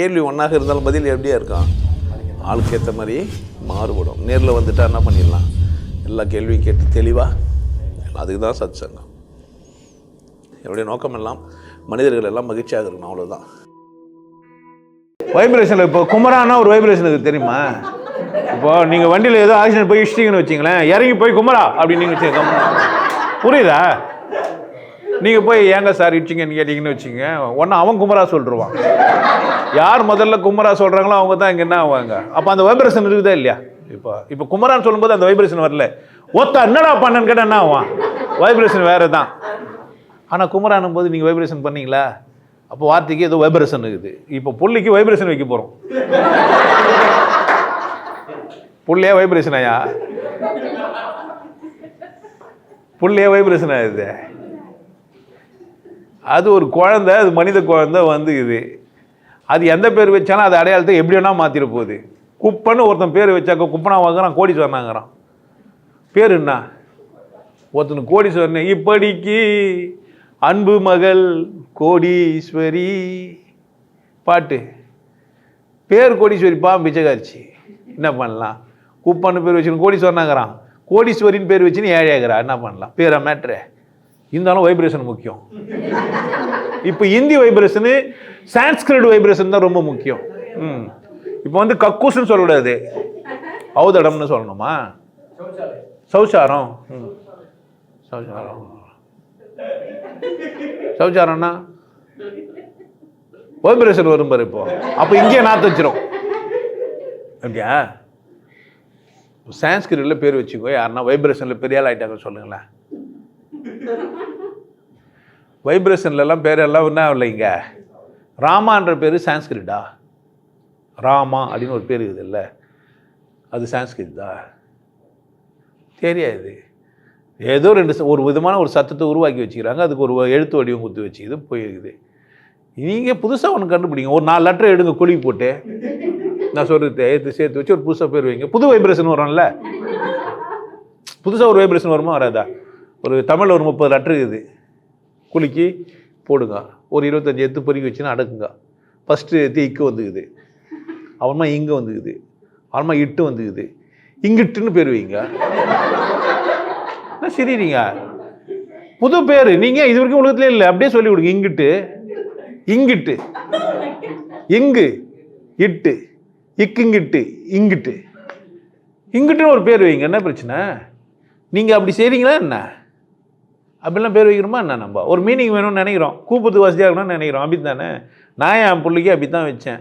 கேள்வி ஒன்றாக இருந்தாலும் பதில் எப்படியா இருக்கும்? ஆளுக்கு ஏற்ற மாதிரி மாறுபடும். நேரில் வந்துட்டால் என்ன பண்ணிடலாம்? எல்லா கேள்வியும் கேட்டு தெளிவாக அதுக்கு தான் சத் சங்கம் என்னுடைய நோக்கம் எல்லாம் மனிதர்கள் எல்லாம் மகிழ்ச்சியாக இருக்கணும் அவ்வளோதான் வைப்ரேஷனில் இப்போ குமரானா ஒரு வைப்ரேஷன் இருக்குது தெரியுமா? இப்போ நீங்கள் வண்டியில் ஏதோ ஆக்சிடென்ட் போய் இஷ்டிங்கன்னு வச்சிங்களேன் இறங்கி போய் குமரா அப்படின்னு நீங்கள் வச்சுருக்கோம் புரியுதா? நீங்கள் போய் ஏங்க சார் இடிச்சிங்கன்னு கேட்டிங்கன்னு வச்சுங்க ஒன்று அவன் குமரா சொல்லிடுவான் யார் முதல்ல குமரா சொல்கிறாங்களோ அவங்க தான் இங்கே என்ன ஆவாங்க? அப்போ அந்த வைப்ரேஷன் இருக்குதா இல்லையா? இப்போ இப்போ குமரான்னு சொல்லும்போது அந்த வைப்ரேஷன் வரல. ஒத்த என்னடா பண்ணன்னு கேட்டால் என்ன ஆவான்? வைப்ரேஷன் வேறு தான் ஆனால் குமரானும் போது நீங்கள் வைப்ரேஷன் பண்ணீங்களா? அப்போ வார்த்தைக்கு ஏதோ வைப்ரேஷன் இருக்குது. இப்போ புள்ளிக்கு வைப்ரேஷன் வைக்க போகிறோம் புள்ளையே வைப்ரேஷன் ஆயா? புள்ளையே வைப்ரேஷன் ஆகுது. அது ஒரு குழந்தை அது மனித குழந்தை வந்து இது அது எந்த பேர் வச்சாலும் அது அடையாளத்தை எப்படி வேணால் மாற்றிட போகுது. குப்பன்னு ஒருத்தன் பேர் வச்சாக்க குப்பனா வாங்குறான் கோடிஸ்வரனாங்குறான். பேர் என்ன? ஒருத்தனுக்கு கோடீஸ்வரன் இப்படிக்கு அன்பு மகள் கோடீஸ்வரி. பாட்டு. பேர் கோடீஸ்வரி பா பிச்சைக்காரிச்சி. என்ன பண்ணலாம்? குப்பான்னு பேர் வச்சுன்னு கோடீஸ்வரனாங்கிறான். கோடீஸ்வரின்னு பேர் வச்சுன்னு ஏழையாகிறா என்ன பண்ணலாம்? பேரா மேட்ரு இருந்தாலும் வைப்ரேஷன் முக்கியம். இப்போ இந்தி வைப்ரேஷனு சான்ஸ்கிரிட் வைப்ரேஷன் தான் ரொம்ப முக்கியம். ம். இப்போ வந்து கக்கூஸ்ன்னு சொல்லக்கூடாது. ஔதடம்னு சொல்லணுமா? சௌச்சாரம் ம். சௌச்சாரம் சௌச்சாரம்னா வைப்ரேஷன் வரும் பாரு இப்போ. அப்போ இங்கேயே நாற்று வச்சிரும். அப்படியா சான்ஸ்கிரிட்டில் பேர் வச்சுக்கோ யாருன்னா வைப்ரேஷனில் பெரிய ஆள் ஆகிட்டாங்கன்னு சொல்லுங்களேன். வைப்ரேஷன்லலாம் பேரெல்லாம் என்ன இல்லைங்க ராமான்ற பேர் சான்ஸ்கிரிட்டா? ராமா அப்படின்னு ஒரு பேர் இருக்குது இல்லை. அது சான்ஸ்கிரிட் தான் தெரியாது. ஏதோ ரெண்டு ஒரு விதமான ஒரு சத்தத்தை உருவாக்கி வச்சுக்கிறாங்க. அதுக்கு ஒரு எழுத்து வடிவம் குத்து இது போயிருக்குது. நீங்கள் புதுசாக ஒன்று கண்டுபிடிங்க. ஒரு நாலு லெட்டர் எடுங்க குழி போட்டு. நான் சொல்கிறது எடுத்து சேர்த்து வச்சு ஒரு புதுசாக பேர் வைங்க. புது வைப்ரேஷன் வரும்ல. புதுசாக ஒரு வைப்ரேஷன் வருமா வராதா? ஒரு தமிழில் ஒரு முப்பது லெட்டர் இருக்குது. குலுக்கி போடுங்க. ஒரு இருபத்தஞ்சி எடுத்து பொறுக்கி வச்சுன்னா அடக்குங்க. ஃபஸ்ட்டு எத்து இக்கு வந்துக்குது. அப்புறமா இங்கே வந்துக்குது. அப்புறமா இட்டு வந்துக்குது. இங்கிட்டுன்னு பேர் வைங்க. என்ன சரிங்க புது பேர். நீங்கள் இது வரைக்கும் உலகத்துலேயே இல்லை. அப்படியே சொல்லி கொடுங்க. இங்கிட்டு. இங்கிட்டு. இங்கு. இட்டு. இக்குங்கிட்டு இங்கிட்டு. இங்கிட்டுன்னு ஒரு பேர் வைங்க. என்ன பிரச்சனை? நீங்கள் அப்படி செய்கிறீங்களா என்ன? அப்படிலாம் பேர் வைக்கிறோமா என்ன நம்ம? ஒரு மீனிங் வேணும்னு நினைக்கிறோம். கூப்பிட்டு வசதியாக இருக்கணும்னு நினைக்கிறோம். அப்படி தானே? நான் என் பிள்ளைக்கு அப்படி தான் வச்சேன்.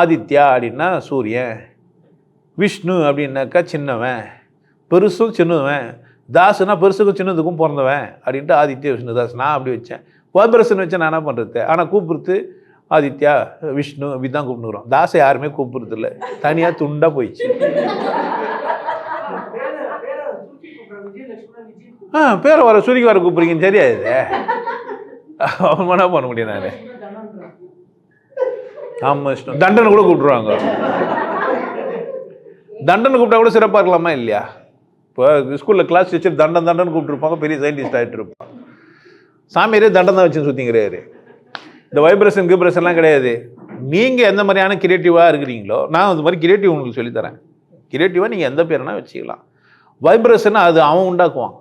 ஆதித்யா அப்படின்னா சூரியன். விஷ்ணு அப்படின்னாக்கா சின்னவன். பெருசும் சின்னவன். தாசுனா பெருசுக்கும் சின்னதுக்கும் பிறந்தவன் அப்படின்ட்டு ஆதித்ய விஷ்ணு தாஸ் நான் அப்படி வச்சேன். கோபரசன் வச்சேன் நான் என்ன பண்ணுறது ஆனால் கூப்பிடுறது ஆதித்யா விஷ்ணு அப்படி தான் கூப்பிட்டுக்கிறோம். தாசை யாருமே கூப்பிடுறது இல்லை தனியாக துண்டாக போயிடுச்சு. ஆ பேரை வர சுருக்கி வர கூப்பிடுறீங்கன்னு சரியா இது? அவன் என்ன பண்ண முடியும் நான். ஆமாம் இஷ்டம். தண்டனை கூட கூப்பிட்ருவாங்க தண்டனை கூப்பிட்டா கூட சிறப்பாக இருக்கலாமா இல்லையா? இப்போ ஸ்கூலில் கிளாஸ் டீச்சர் தண்டன் தண்டன் கூப்பிட்டுருப்பாங்க பெரிய சயின்டிஸ்ட் ஆகிட்டு இருப்பான். சாமியாரே தண்டம் தான் வச்சு சுற்றிங்கிறாரு இந்த வைப்ரேஷன் கிப்ரேஷன்லாம் கிடையாது. நீங்கள் எந்த மாதிரியான கிரியேட்டிவாக இருக்கிறீங்களோ நான் அந்த மாதிரி கிரியேட்டிவ் உங்களுக்கு சொல்லித்தரேன். கிரியேட்டிவாக நீங்கள் எந்த பேருனா வச்சுக்கலாம். வைப்ரேஷனை அது அவன் உண்டாக்குவான்.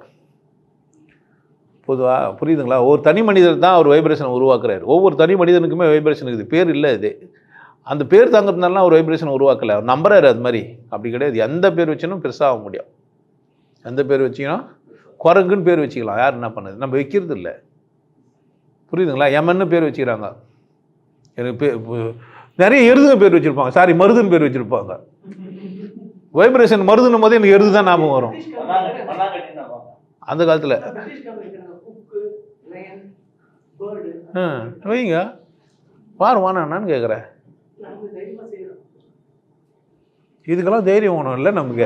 பொதுவாக புரியுதுங்களா? ஒரு தனி மனிதர் தான் ஒரு வைப்ரேஷனை உருவாக்குறாரு. ஒவ்வொரு தனி மனிதனுக்குமே வைப்ரேஷன் இருக்குது. பேர் இல்லை இது. அந்த பேர் தாங்கிறதுனால ஒரு வைப்ரேஷன் உருவாக்கலை. அவர் நம்புறாரு அது மாதிரி. அப்படி கிடையாது. எந்த பேர் வச்சுனும் பெருசாக முடியும். எந்த பேர் வச்சிங்கன்னா குரங்குன்னு பேர் வச்சுக்கலாம். யார் என்ன பண்ணுது? நம்ம வைக்கிறது இல்லை. புரியுதுங்களா? எமன்னு பேர் வச்சுக்கிறாங்க. எனக்கு பு- நிறைய எருதுங்க பேர் வச்சுருப்பாங்க. சாரி மருதுன்னு பேர் வச்சுருப்பாங்க. வைப்ரேஷன் மருதுன்னும் போது எனக்கு எருது தான் ஞாபகம் வரும். அந்த காலத்தில். ஆ வைங்க. பாரு வானான்னு கேட்குறேன் இதுக்கெல்லாம் தைரியம் வேணும் இல்லை நமக்கு.